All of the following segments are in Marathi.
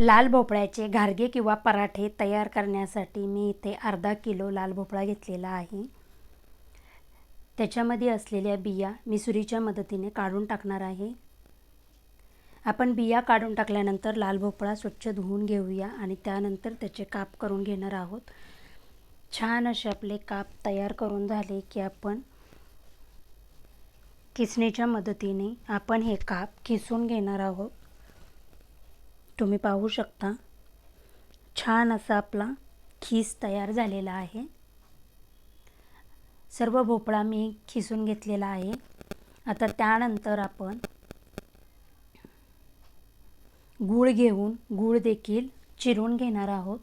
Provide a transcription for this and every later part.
लाल भोपळ्याचे घारगे किंवा पराठे तयार करण्यासाठी मी इथे अर्धा किलो लाल भोपळा घेतलेला आहे. त्याच्यामध्ये असलेल्या बिया मी सुरीच्या मदतीने काढून टाकणार आहे. आपण बिया काढून टाकल्यानंतर लाल भोपळा स्वच्छ धुवून घेऊया आणि त्यानंतर त्याचे काप करून घेणार आहोत. छान असे आपले काप तयार करून झाले की आपण किसणीच्या मदतीने आपण हे काप किसून घेणार आहोत. तुम्ही पाहू शकता. छान असा आपला खीस तयार झालेला आहे. सर्व भोपळा मी खिसून घेतलेला आहे. आता त्यानंतर आपण गूळ घेऊन गूळ देखील चिरून घेणार आहोत.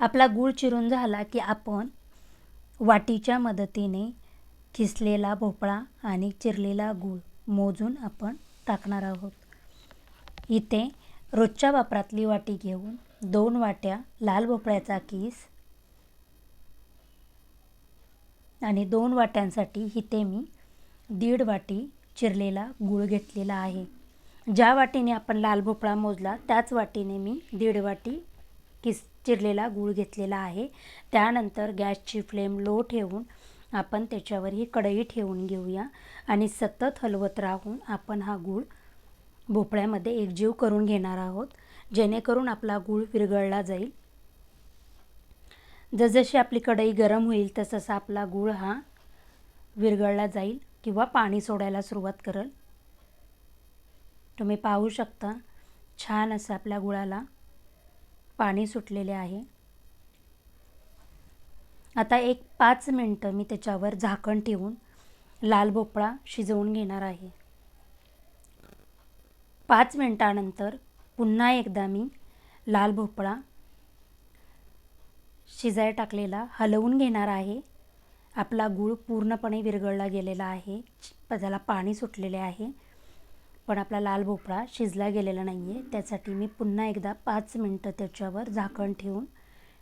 आपला गूळ चिरून झाला की आपण वाटीच्या मदतीने खिसलेला भोपळा आणि चिरलेला गूळ मोजून आपण टाकणार आहोत. इथे रोजच्या वापरातली वाटी घेऊन दोन वाट्या लाल भोपळ्याचा किस आणि दोन वाट्यांसाठी इथे मी दीड वाटी चिरलेला गूळ घेतलेला आहे. ज्या वाटीने आपण लाल भोपळा मोजला त्याच वाटीने मी दीड वाटी किस चिरलेला गूळ घेतलेला आहे. त्यानंतर गॅसची फ्लेम लो ठेवून आपण त्याच्यावर ही कढई ठेवून घेऊया आणि सतत हलवत राहून आपण हा गूळ भोपळ्यामध्ये एकजीव करून घेणार आहोत जेणेकरून आपला गूळ विरघळला जाईल. जसजशी आपली कढई गरम होईल तसतसा आपला गूळ हा विरघळला जाईल किंवा पाणी सोडायला सुरुवात करेल. तुम्ही पाहू शकता छान असं आपल्या गुळाला पाणी सुटलेले आहे. आता एक पाच मिनटं मी त्याच्यावर झाकण ठेवून लाल भोपळा शिजवून घेणार आहे. पाच मिनटानंतर पुन्हा एकदा मी लाल भोपळा शिजाय टाकलेला हलवून घेणार आहे. आपला गूळ पूर्णपणे विरघळला गेलेला आहे. त्याला पाणी सुटलेले आहे. पण आपला लाल भोपळा शिजला गेलेला नाही आहे त्यासाठी मी पुन्हा एकदा पाच मिनटं त्याच्यावर झाकण ठेवून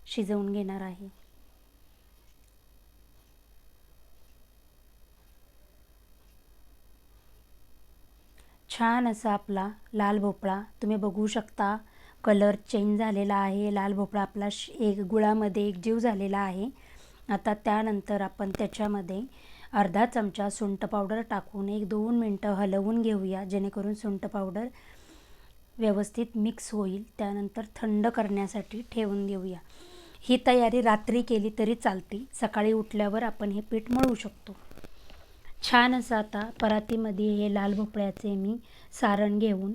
शिजवून घेणार आहे. छान असा आपला लाल भोपळा. तुम्ही बघू शकता कलर चेंज झालेला आहे. लाल भोपळा आपला एक गुळामध्ये एक जीव झालेला आहे. आता त्यानंतर आपण त्याच्यामध्ये अर्धा चमचा सुंठ पावडर टाकून एक दोन मिनटं हलवून घेऊया जेणेकरून सुंठ पावडर व्यवस्थित मिक्स होईल. त्यानंतर थंड करण्यासाठी ठेवून देऊया ही तयारी रात्री केली तरी चालते. सकाळी उठल्यावर आपण हे पीठ मळू शकतो. छान असं आता परातीमध्ये हे लाल भोपळ्याचे मी सारण घेऊन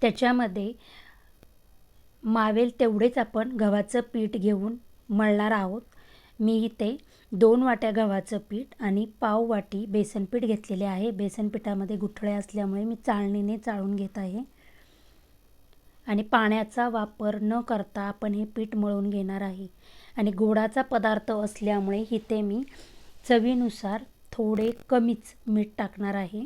त्याच्यामध्ये मावेल तेवढेच आपण गव्हाचं पीठ घेऊन मळणार आहोत. मी इथे दोन वाट्या गव्हाचं पीठ आणि पाव वाटी बेसन पीठ घेतलेले आहे. बेसन पिठामध्ये गुठळे असल्यामुळे मी चाळणीने चाळून घेत आहे. आणि पाण्याचा वापर न करता आपण हे पीठ मळून घेणार आहे. आणि गोडाचा पदार्थ असल्यामुळे इथे मी चवीनुसार थोडे कमीच मीठ टाकणार आहे.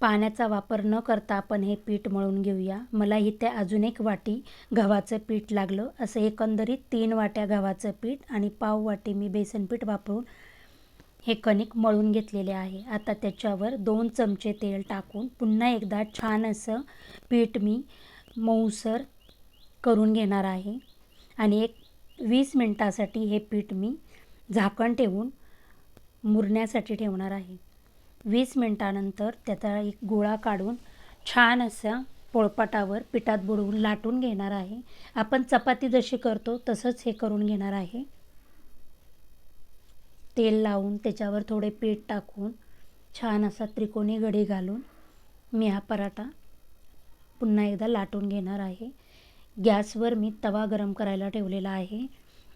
पाण्याचा वापर न करता आपण हे पीठ मळून घेऊया. मला इथे अजून एक वाटी गव्हाचं पीठ लागलं. असं एकंदरीत तीन वाट्या गव्हाचं पीठ आणि पाव वाटी मी बेसन पीठ वापरून हे कणिक मळून घेतलेले आहे. आता त्याच्यावर दोन चमचे तेल टाकून पुन्हा एकदा छान असं पीठ मी मऊसर करून घेणार आहे. आणि एक वीस मिनटासाठी हे पीठ मी झाकण ठेवून मुरण्यासाठी ठेवणार आहे. वीस मिनटानंतर त्याचा एक गोळा काढून छान असा पोळपाटावर पिठात बुडवून लाटून घेणार आहे. आपण चपाती जशी करतो तसंच हे करून घेणार आहे. तेल लावून त्याच्यावर थोडे पीठ टाकून छान असा त्रिकोणी गडी घालून मी हा पराठा पुन्हा एकदा लाटून घेणार आहे. गॅसवर मी तवा गरम करायला ठेवलेला आहे.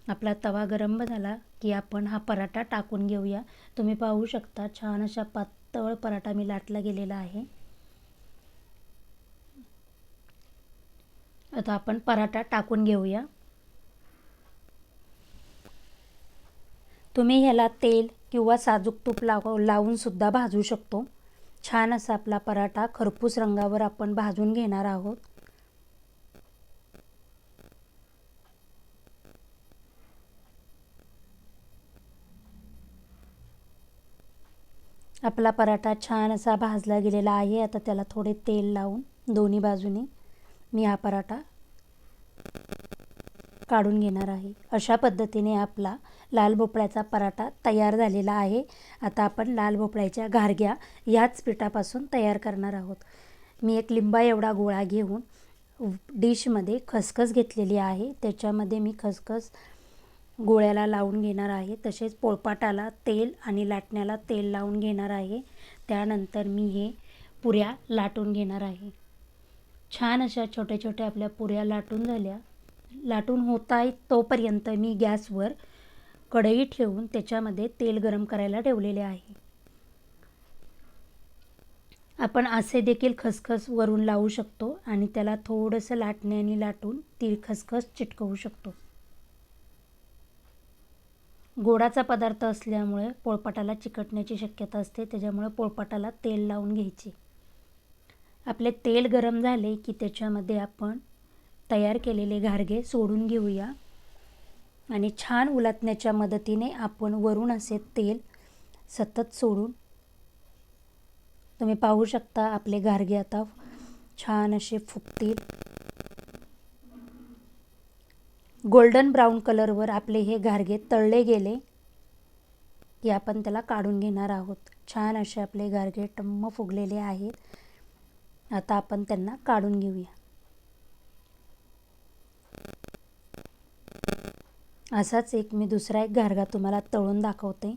आपला तवा गरम झाला की आपण हा पराठा टाकून घेऊया. तुम्ही पाहू शकता छान अशा पातळ पराठा मी लाटला गेलेला आहे. आता आपण पराठा टाकून घेऊया. तुम्ही ह्याला तेल किंवा साजूक तूप लाव लावूनसुद्धा भाजू शकतो. छान असा आपला पराठा खरपूस रंगावर आपण भाजून घेणार आहोत. आपला पराठा छान असा भाजला गेलेला आहे. आता त्याला थोडे तेल लावून दोन्ही बाजूने मी हा पराठा काढून घेणार आहे. अशा पद्धतीने आपला लाल भोपळ्याचा पराठा तयार झालेला आहे. आता आपण लाल भोपळ्याच्या घारग्या ह्याच पिठापासून तयार करणार आहोत. मी एक लिंबा एवढा गोळा घेऊन डिशमध्ये खसखस घेतलेली आहे. त्याच्यामध्ये मी खसखस गोळ्याला लावून घेणार आहे. तसेच पोळपाटाला तेल आणि लाटण्याला तेल लावून घेणार आहे. त्यानंतर मी हे पुऱ्या लाटून घेणार आहे. छान अशा छोट्या छोट्या आपल्या पुऱ्या लाटून झाल्या. लाटून होत आहे तोपर्यंत मी गॅसवर कढई ठेवून त्याच्यामध्ये तेल गरम करायला ठेवलेले आहे. आपण असे देखील खसखस वरून लावू शकतो आणि त्याला थोडंसं लाटण्याने लाटून ती खसखस चिटकवू शकतो. गोडाचा पदार्थ असल्यामुळे पोळपाटाला चिकटण्याची शक्यता असते त्याच्यामुळे पोळपाटाला तेल लावून घ्यायचे. आपले तेल गरम झाले की त्याच्यामध्ये आपण तयार केलेले घारगे सोडून घेऊया. आणि छान उलटण्याच्या मदतीने आपण वरून असे तेल सतत सोडून तुम्ही पाहू शकता आपले घारगे आता छान असे फुगतील. गोल्डन ब्राऊन कलरवर आपले हे घारगे तळले गेले की आपण त्याला काढून घेणार आहोत. छान असे आपले घारगे टम्म फुगलेले आहेत. आता आपण त्यांना काढून घेऊया. असाच एक मी दुसरा एक घारगा तुम्हाला तळून दाखवते.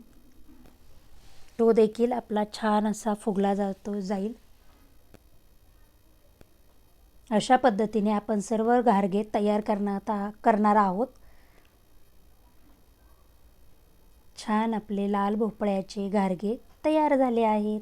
तो देखील आपला छान असा फुगला जातो जाईल. अशा पद्धतीने आपण सर्व घारगे तयार करणार करणार आहोत. छान आपले लाल भोपळ्याचे घारगे तयार झाले आहेत.